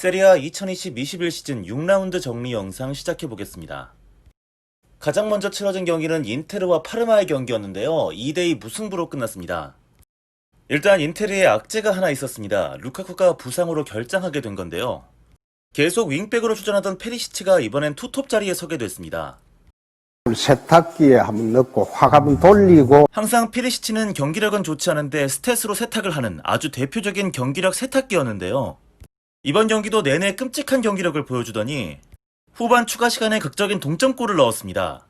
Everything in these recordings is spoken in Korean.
세리아 2020-21 시즌 6라운드 정리 영상 시작해 보겠습니다. 가장 먼저 치러진 경기는 인테르와 파르마의 경기였는데요. 2대2 무승부로 끝났습니다. 일단 인테르에 악재가 하나 있었습니다. 루카쿠가 부상으로 결장하게 된 건데요. 계속 윙백으로 출전하던 페리시치가 이번엔 투톱 자리에 서게 됐습니다. 세탁기에 한번 넣고 확 한번 돌리고 항상 페리시치는 경기력은 좋지 않은데 스탯으로 세탁을 하는 아주 대표적인 경기력 세탁기였는데요. 이번 경기도 내내 끔찍한 경기력을 보여주더니 후반 추가 시간에 극적인 동점골을 넣었습니다.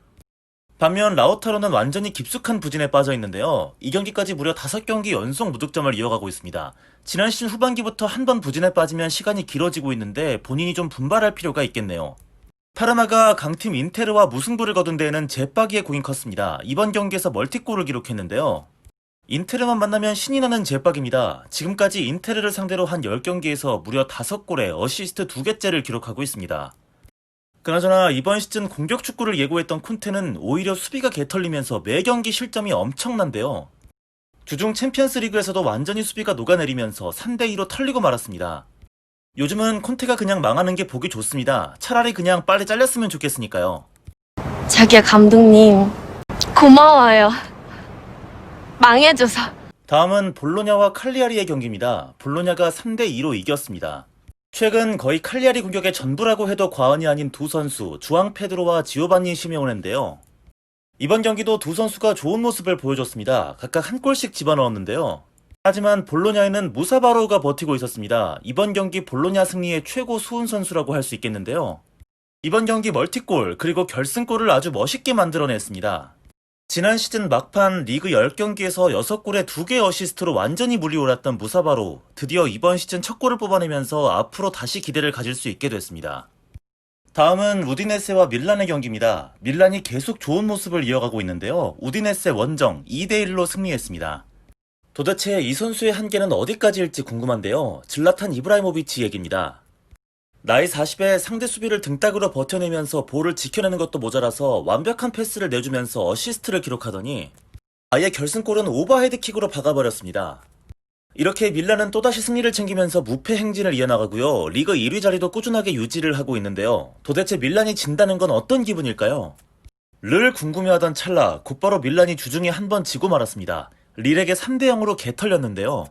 반면 라우타로는 완전히 깊숙한 부진에 빠져 있는데요. 이 경기까지 무려 5경기 연속 무득점을 이어가고 있습니다. 지난 시즌 후반기부터 한 번 부진에 빠지면 시간이 길어지고 있는데 본인이 좀 분발할 필요가 있겠네요. 파르마가 강팀 인테르와 무승부를 거둔 데에는 제빠기의 공이 컸습니다. 이번 경기에서 멀티골을 기록했는데요. 인테르만 만나면 신이 나는 제빡입니다. 지금까지 인테르를 상대로 한 10경기에서 무려 5골에 어시스트 2개째를 기록하고 있습니다. 그나저나 이번 시즌 공격 축구를 예고했던 쿤테는 오히려 수비가 개털리면서 매 경기 실점이 엄청난데요. 주중 챔피언스 리그에서도 완전히 수비가 녹아내리면서 3대2로 털리고 말았습니다. 요즘은 콘테가 그냥 망하는 게 보기 좋습니다. 차라리 그냥 빨리 잘렸으면 좋겠으니까요. 자기야 감독님 고마워요 망해줘서 다음은 볼로냐와 칼리아리의 경기입니다. 볼로냐가 3대2로 이겼습니다. 최근 거의 칼리아리 공격의 전부라고 해도 과언이 아닌 두 선수, 주앙 페드로와 지오반니 시메오네인데요. 이번 경기도 두 선수가 좋은 모습을 보여줬습니다. 각각 한 골씩 집어넣었는데요. 하지만 볼로냐에는 무사바로우가 버티고 있었습니다. 이번 경기 볼로냐 승리의 최고 수훈 선수라고 할 수 있겠는데요. 이번 경기 멀티골 그리고 결승골을 아주 멋있게 만들어냈습니다. 지난 시즌 막판 리그 10경기에서 6골에 2개 어시스트로 완전히 물리올랐던 무사바로 드디어 이번 시즌 첫 골을 뽑아내면서 앞으로 다시 기대를 가질 수 있게 됐습니다. 다음은 우디네세와 밀란의 경기입니다. 밀란이 계속 좋은 모습을 이어가고 있는데요. 우디네세 원정 2대1로 승리했습니다. 도대체 이 선수의 한계는 어디까지일지 궁금한데요. 질라탄 이브라이모비치 얘기입니다. 나이 40에 상대 수비를 등딱으로 버텨내면서 볼을 지켜내는 것도 모자라서 완벽한 패스를 내주면서 어시스트를 기록하더니 아예 결승골은 오버헤드킥으로 박아버렸습니다. 이렇게 밀란은 또다시 승리를 챙기면서 무패 행진을 이어나가고요. 리그 1위 자리도 꾸준하게 유지를 하고 있는데요. 도대체 밀란이 진다는 건 어떤 기분일까요? 를 궁금해하던 찰나 곧바로 밀란이 주중에 한 번 지고 말았습니다. 릴에게 3대 0으로 개털렸는데요.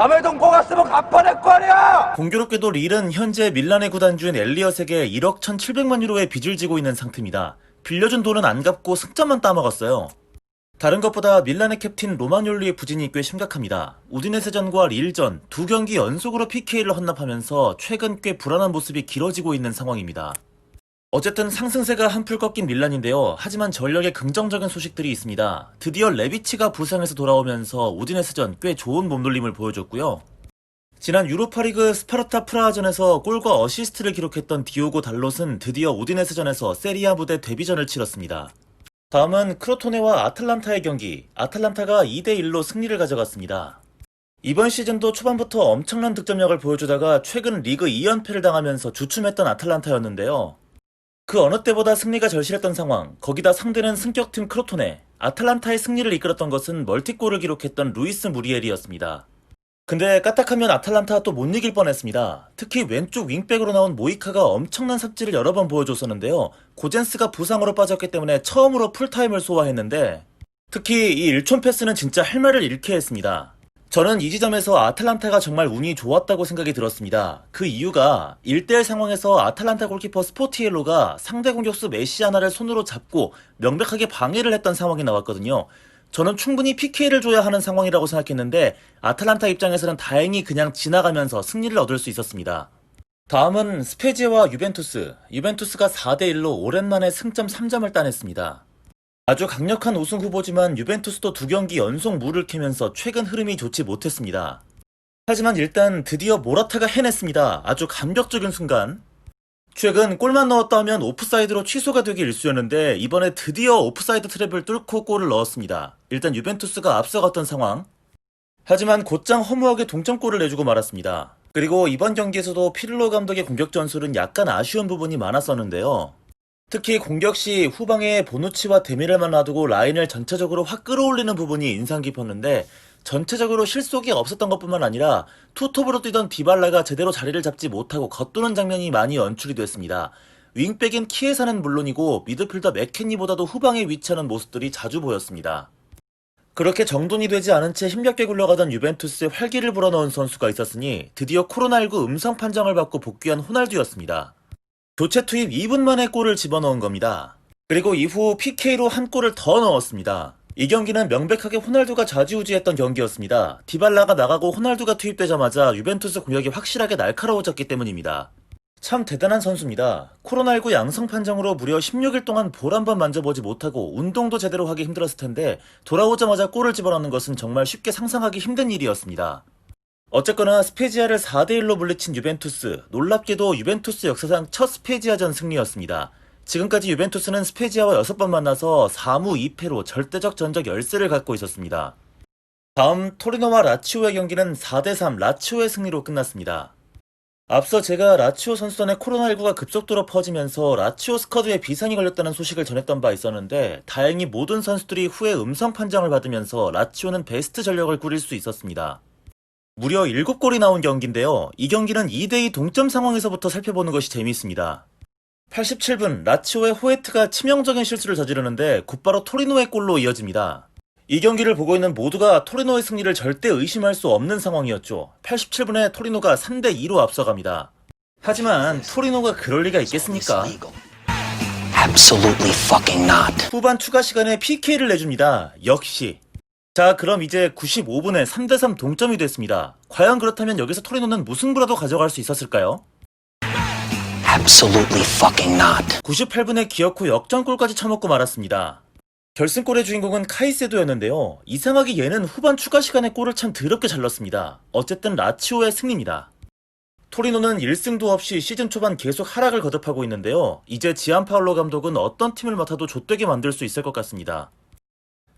남의 돈 고갔으면 갚아낼 거 아니야! 공교롭게도 릴은 현재 밀란의 구단주인 엘리엇에게 1억 1,700만 유로의 빚을 지고 있는 상태입니다. 빌려준 돈은 안 갚고 승점만 따먹었어요. 다른 것보다 밀란의 캡틴 로마뇰리의 부진이 꽤 심각합니다. 우디네세전과 릴전 두 경기 연속으로 PK를 헌납하면서 최근 꽤 불안한 모습이 길어지고 있는 상황입니다. 어쨌든 상승세가 한풀 꺾인 밀란인데요. 하지만 전력에 긍정적인 소식들이 있습니다. 드디어 레비치가 부상에서 돌아오면서 우디네스전 꽤 좋은 몸놀림을 보여줬고요. 지난 유로파리그 스파르타 프라하전에서 골과 어시스트를 기록했던 디오고 달롯은 드디어 우디네스전에서 세리아 무대 데뷔전을 치렀습니다. 다음은 크로토네와 아틀란타의 경기. 아틀란타가 2대1로 승리를 가져갔습니다. 이번 시즌도 초반부터 엄청난 득점력을 보여주다가 최근 리그 2연패를 당하면서 주춤했던 아틀란타였는데요. 그 어느 때보다 승리가 절실했던 상황, 거기다 상대는 승격팀 크로토네, 아틀란타의 승리를 이끌었던 것은 멀티골을 기록했던 루이스 무리엘이었습니다. 근데 까딱하면 아틀란타 또 못 이길 뻔했습니다. 특히 왼쪽 윙백으로 나온 모이카가 엄청난 삽질을 여러 번 보여줬었는데요. 고젠스가 부상으로 빠졌기 때문에 처음으로 풀타임을 소화했는데 특히 이 일촌 패스는 진짜 할 말을 잃게 했습니다. 저는 이 지점에서 아틀란타가 정말 운이 좋았다고 생각이 들었습니다. 그 이유가 1대1 상황에서 아틀란타 골키퍼 스포티엘로가 상대 공격수 메시 하나를 손으로 잡고 명백하게 방해를 했던 상황이 나왔거든요. 저는 충분히 PK를 줘야 하는 상황이라고 생각했는데 아틀란타 입장에서는 다행히 그냥 지나가면서 승리를 얻을 수 있었습니다. 다음은 스페지와 유벤투스. 유벤투스가 4대1로 오랜만에 승점 3점을 따냈습니다. 아주 강력한 우승 후보지만 유벤투스도 두 경기 연속 물을 캐면서 최근 흐름이 좋지 못했습니다. 하지만 일단 드디어 모라타가 해냈습니다. 아주 감격적인 순간. 최근 골만 넣었다 하면 오프사이드로 취소가 되기 일쑤였는데 이번에 드디어 오프사이드 트랩을 뚫고 골을 넣었습니다. 일단 유벤투스가 앞서갔던 상황. 하지만 곧장 허무하게 동점골을 내주고 말았습니다. 그리고 이번 경기에서도 피를로 감독의 공격 전술은 약간 아쉬운 부분이 많았었는데요. 특히 공격 시 후방에 보누치와 데미를만 놔두고 라인을 전체적으로 확 끌어올리는 부분이 인상 깊었는데 전체적으로 실속이 없었던 것뿐만 아니라 투톱으로 뛰던 디발라가 제대로 자리를 잡지 못하고 겉도는 장면이 많이 연출이 됐습니다. 윙백인 키에사는 물론이고 미드필더 맥켄니보다도 후방에 위치하는 모습들이 자주 보였습니다. 그렇게 정돈이 되지 않은 채 힘겹게 굴러가던 유벤투스에 활기를 불어넣은 선수가 있었으니 드디어 코로나19 음성 판정을 받고 복귀한 호날두였습니다. 교체 투입 2분 만에 골을 집어넣은 겁니다. 그리고 이후 PK로 한 골을 더 넣었습니다. 이 경기는 명백하게 호날두가 좌지우지했던 경기였습니다. 디발라가 나가고 호날두가 투입되자마자 유벤투스 공격이 확실하게 날카로워졌기 때문입니다. 참 대단한 선수입니다. 코로나19 양성 판정으로 무려 16일 동안 볼 한 번 만져보지 못하고 운동도 제대로 하기 힘들었을 텐데 돌아오자마자 골을 집어넣는 것은 정말 쉽게 상상하기 힘든 일이었습니다. 어쨌거나 스페지아를 4대1로 물리친 유벤투스, 놀랍게도 유벤투스 역사상 첫 스페지아전 승리였습니다. 지금까지 유벤투스는 스페지아와 6번 만나서 4무 2패로 절대적 전적 열세를 갖고 있었습니다. 다음 토리노와 라치오의 경기는 4대3 라치오의 승리로 끝났습니다. 앞서 제가 라치오 선수단의 코로나19가 급속도로 퍼지면서 라치오 스쿼드에 비상이 걸렸다는 소식을 전했던 바 있었는데 다행히 모든 선수들이 후에 음성 판정을 받으면서 라치오는 베스트 전력을 꾸릴 수 있었습니다. 무려 7골이 나온 경기인데요. 이 경기는 2대2 동점 상황에서부터 살펴보는 것이 재미있습니다. 87분 라치오의 호에트가 치명적인 실수를 저지르는데 곧바로 토리노의 골로 이어집니다. 이 경기를 보고 있는 모두가 토리노의 승리를 절대 의심할 수 없는 상황이었죠. 87분에 토리노가 3대2로 앞서갑니다. 하지만 토리노가 그럴 리가 있겠습니까? 후반 추가 시간에 PK를 내줍니다. 역시. 자, 그럼 이제 95분에 3대3 동점이 됐습니다. 과연 그렇다면 여기서 토리노는 무승부라도 가져갈 수 있었을까요? Absolutely fucking not. 98분에 기어코 역전골까지 쳐먹고 말았습니다. 결승골의 주인공은 카이세도였는데요. 이상하게 얘는 후반 추가 시간에 골을 참 더럽게 잘 넣습니다. 어쨌든 라치오의 승리입니다. 토리노는 1승도 없이 시즌 초반 계속 하락을 거듭하고 있는데요. 이제 지안파울로 감독은 어떤 팀을 맡아도 좆되게 만들 수 있을 것 같습니다.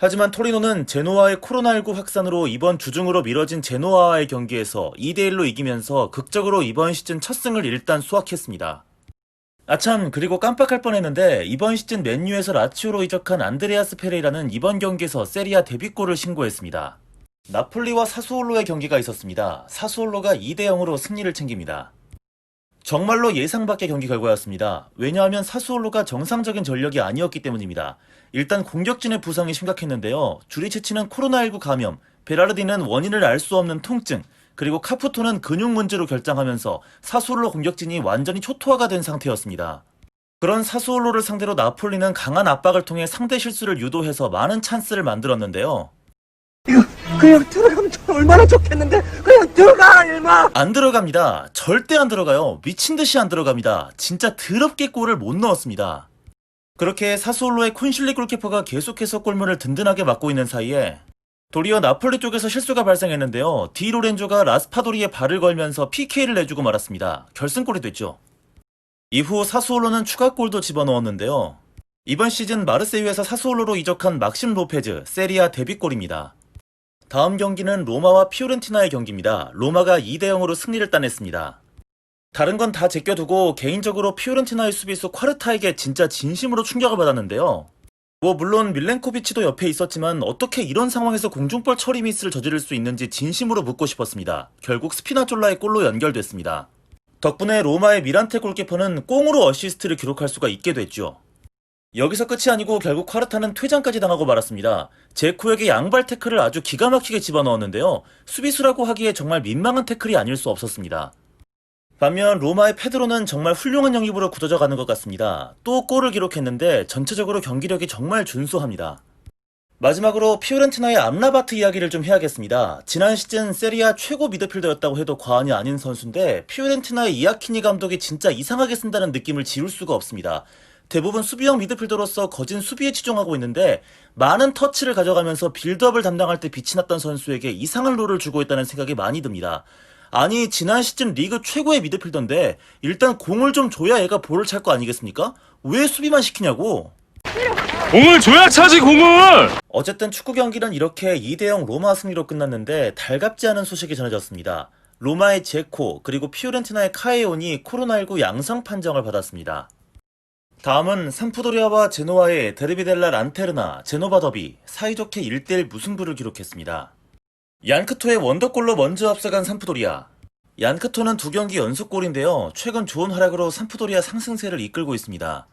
하지만 토리노는 제노아의 코로나19 확산으로 이번 주중으로 미뤄진 제노아와의 경기에서 2대1로 이기면서 극적으로 이번 시즌 첫 승을 일단 수확했습니다. 아참 그리고 깜빡할 뻔했는데 이번 시즌 맨유에서 라치오로 이적한 안드레아스 페레이라는 이번 경기에서 세리아 데뷔골을 신고했습니다. 나폴리와 사수올로의 경기가 있었습니다. 사수올로가 2대0으로 승리를 챙깁니다. 정말로 예상 밖의 경기 결과였습니다. 왜냐하면 사수올로가 정상적인 전력이 아니었기 때문입니다. 일단 공격진의 부상이 심각했는데요. 주리체치는 코로나19 감염, 베라르디는 원인을 알 수 없는 통증, 그리고 카푸토는 근육 문제로 결장하면서 사수올로 공격진이 완전히 초토화가 된 상태였습니다. 그런 사수올로를 상대로 나폴리는 강한 압박을 통해 상대 실수를 유도해서 많은 찬스를 만들었는데요. 그냥 들어가면 얼마나 좋겠는데 그냥 들어가 일마 안 들어갑니다. 절대 안 들어가요. 미친 듯이 안 들어갑니다. 진짜 더럽게 골을 못 넣었습니다. 그렇게 사수올로의 콘실리 골키퍼가 계속해서 골문을 든든하게 막고 있는 사이에 도리어 나폴리 쪽에서 실수가 발생했는데요. 디 로렌조가 라스파도리에 발을 걸면서 PK를 내주고 말았습니다. 결승골이 됐죠. 이후 사수올로는 추가골도 집어넣었는데요. 이번 시즌 마르세유에서 사수올로로 이적한 막심 로페즈, 세리아 데뷔골입니다. 다음 경기는 로마와 피오렌티나의 경기입니다. 로마가 2대 0으로 승리를 따냈습니다. 다른 건 다 제껴두고 개인적으로 피오렌티나의 수비수 콰르타에게 진짜 진심으로 충격을 받았는데요. 뭐 물론 밀렌코비치도 옆에 있었지만 어떻게 이런 상황에서 공중볼 처리 미스를 저지를 수 있는지 진심으로 묻고 싶었습니다. 결국 스피나졸라의 골로 연결됐습니다. 덕분에 로마의 미란테 골키퍼는 꽁으로 어시스트를 기록할 수가 있게 됐죠. 여기서 끝이 아니고 결국 콰르타는 퇴장까지 당하고 말았습니다. 제코에게 양발 태클을 아주 기가 막히게 집어넣었는데요. 수비수라고 하기에 정말 민망한 태클이 아닐 수 없었습니다. 반면 로마의 페드로는 정말 훌륭한 영입으로 굳어져 가는 것 같습니다. 또 골을 기록했는데 전체적으로 경기력이 정말 준수합니다. 마지막으로 피오렌티나의 암라바트 이야기를 좀 해야겠습니다. 지난 시즌 세리아 최고 미드필더였다고 해도 과언이 아닌 선수인데 피오렌티나의 이아키니 감독이 진짜 이상하게 쓴다는 느낌을 지울 수가 없습니다. 대부분 수비형 미드필더로서 거진 수비에 치중하고 있는데 많은 터치를 가져가면서 빌드업을 담당할 때 빛이 났던 선수에게 이상한 롤을 주고 있다는 생각이 많이 듭니다. 아니 지난 시즌 리그 최고의 미드필더인데 일단 공을 좀 줘야 얘가 볼을 찰 거 아니겠습니까? 왜 수비만 시키냐고. 공을 줘야 차지 공을 어쨌든 축구 경기는 이렇게 2대0 로마 승리로 끝났는데 달갑지 않은 소식이 전해졌습니다. 로마의 제코 그리고 피오렌티나의 카에온이 코로나19 양성 판정을 받았습니다. 다음은 삼프도리아와 제노아의 데르비델라 란테르나 제노바 더비 사이좋게 1대1 무승부를 기록했습니다. 얀크토의 원더골로 먼저 앞서간 산프도리아. 얀크토는 두 경기 연속골인데요. 최근 좋은 활약으로 산프도리아 상승세를 이끌고 있습니다.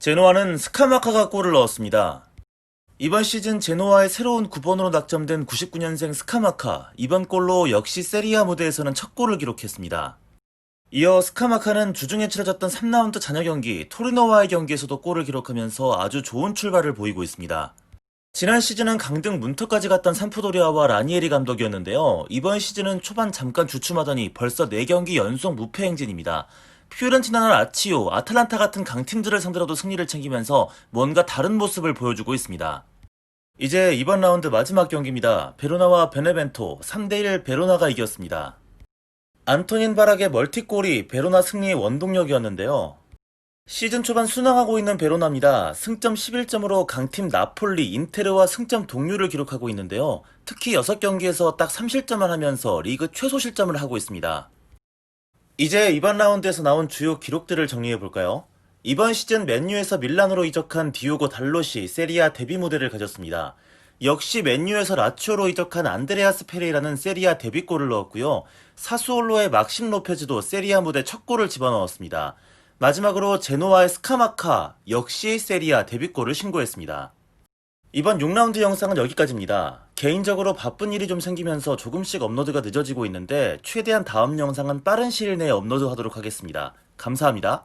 제노아는 스카마카가 골을 넣었습니다. 이번 시즌 제노아의 새로운 9번으로 낙점된 99년생 스카마카, 이번 골로 역시 세리아 무대에서는 첫 골을 기록했습니다. 이어 스카마카는 주중에 치러졌던 3라운드 잔여 경기 토리노와의 경기에서도 골을 기록하면서 아주 좋은 출발을 보이고 있습니다. 지난 시즌은 강등 문턱까지 갔던 산프도리아와 라니에리 감독이었는데요. 이번 시즌은 초반 잠깐 주춤하더니 벌써 4경기 연속 무패 행진입니다. 피오렌티나나 라치오, 아탈란타 같은 강팀들을 상대로도 승리를 챙기면서 뭔가 다른 모습을 보여주고 있습니다. 이제 이번 라운드 마지막 경기입니다. 베로나와 베네벤토 3대1 베로나가 이겼습니다. 안토닌 바락의 멀티골이 베로나 승리의 원동력이었는데요. 시즌 초반 순항하고 있는 베로나입니다. 승점 11점으로 강팀 나폴리, 인테르와 승점 동률을 기록하고 있는데요. 특히 6경기에서 딱 3실점을 하면서 리그 최소 실점을 하고 있습니다. 이제 이번 라운드에서 나온 주요 기록들을 정리해 볼까요? 이번 시즌 맨유에서 밀란으로 이적한 디오고 달롯이 세리아 데뷔 무대를 가졌습니다. 역시 맨유에서 라치오로 이적한 안드레아스 페레이라는 세리아 데뷔골을 넣었고요. 사수올로의 막심 로페즈도 세리아 무대 첫 골을 집어넣었습니다. 마지막으로 제노아의 스카마카 역시 세리아 데뷔골을 신고했습니다. 이번 6라운드 영상은 여기까지입니다. 개인적으로 바쁜 일이 좀 생기면서 조금씩 업로드가 늦어지고 있는데 최대한 다음 영상은 빠른 시일 내에 업로드하도록 하겠습니다. 감사합니다.